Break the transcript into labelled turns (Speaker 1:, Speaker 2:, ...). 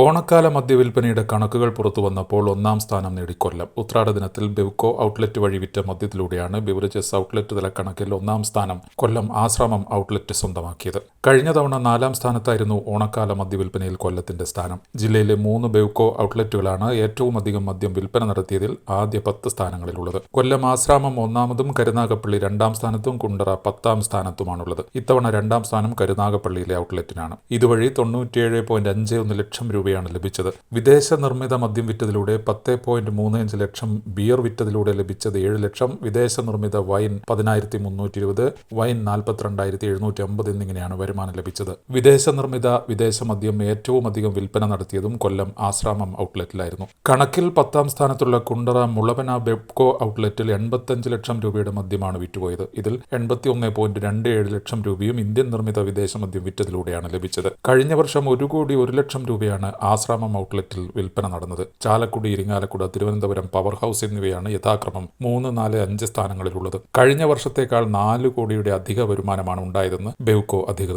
Speaker 1: ഓണക്കാല മദ്യവിൽപ്പനയുടെ കണക്കുകൾ പുറത്തു വന്നപ്പോൾ ഒന്നാം സ്ഥാനം നേടി കൊല്ലം. ഉത്രാട ദിനത്തിൽ ബെവ്കോ ഔട്ട്ലെറ്റ് വഴി വിറ്റ മദ്യത്തിലൂടെയാണ് ബിവറേജസ് ഔട്ട്ലെറ്റ് തല കണക്കിൽ ഒന്നാം സ്ഥാനം കൊല്ലം ആശ്രമം ഔട്ട്ലെറ്റ് സ്വന്തമാക്കിയത്. കഴിഞ്ഞ തവണ നാലാം സ്ഥാനത്തായിരുന്നു ഓണക്കാല മദ്യവിൽപ്പനയിൽ കൊല്ലത്തിന്റെ സ്ഥാനം. ജില്ലയിലെ മൂന്ന് ബെവ്കോ ഔട്ട്ലെറ്റുകളാണ് ഏറ്റവും അധികം മദ്യം വിൽപ്പന നടത്തിയതിൽ ആദ്യ പത്ത് സ്ഥാനങ്ങളിലുള്ളത്. കൊല്ലം ആശ്രാമം ഒന്നാമതും കരുനാഗപ്പള്ളി രണ്ടാം സ്ഥാനത്തും കുണ്ടറ പത്താം സ്ഥാനത്തുമാണുള്ളത്. ഇത്തവണ രണ്ടാം സ്ഥാനം കരുനാഗപ്പള്ളിയിലെ ഔട്ട്ലെറ്റിനാണ്. ഇതുവഴി തൊണ്ണൂറ്റിയേഴ് പോയിന്റ് അഞ്ച് ഒന്ന് ലക്ഷം രൂപയാണ് ലഭിച്ചത്. വിദേശ നിർമ്മിത മദ്യം വിറ്റതിലൂടെ പത്ത് പോയിന്റ് മൂന്ന് അഞ്ച് ലക്ഷം ബിയർ വിറ്റതിലൂടെ ലഭിച്ചത് ഏഴ് ലക്ഷം വിദേശ നിർമ്മിത വൈൻ പതിനായിരത്തി മുന്നൂറ്റി ഇരുപത് വൈൻ നാൽപ്പത്തിരണ്ടായിരത്തി എഴുന്നൂറ്റി അമ്പത് എന്നിങ്ങനെയാണ് വരുമാനം. ലഭിച്ചത്. വിദേശ നിർമ്മിത വിദേശ മദ്യം ഏറ്റവും അധികം വിൽപ്പന നടത്തിയതും കൊല്ലം ആശ്രാമം ഔട്ട്ലെറ്റിലായിരുന്നു. കണക്കിൽ പത്താം സ്ഥാനത്തുള്ള കുണ്ടറ മുളവന ബെബ്കോ ഔട്ട്ലെറ്റിൽ എൺപത്തഞ്ച് ലക്ഷം രൂപയുടെ മദ്യമാണ് വിറ്റുപോയത്. ഇതിൽ എൺപത്തി ഒന്ന് പോയിന്റ് രണ്ട് ഏഴ് ലക്ഷം രൂപയും ഇന്ത്യൻ നിർമ്മിത വിദേശ മദ്യം വിറ്റതിലൂടെയാണ് ലഭിച്ചത്. കഴിഞ്ഞ വർഷം ഒരു കോടി ഒരു ലക്ഷം രൂപയാണ് ആശ്രാമം ഔട്ട്ലെറ്റിൽ വിൽപ്പന നടന്നത്. ചാലക്കുടി ഇരിങ്ങാലക്കുട തിരുവനന്തപുരം പവർ ഹൗസ് എന്നിവയാണ് യഥാക്രമം മൂന്ന് നാല് അഞ്ച് സ്ഥാനങ്ങളിലുള്ളത്. കഴിഞ്ഞ വർഷത്തേക്കാൾ നാല് കോടിയുടെ അധിക വരുമാനമാണ് ഉണ്ടായതെന്ന് ബെവ്കോ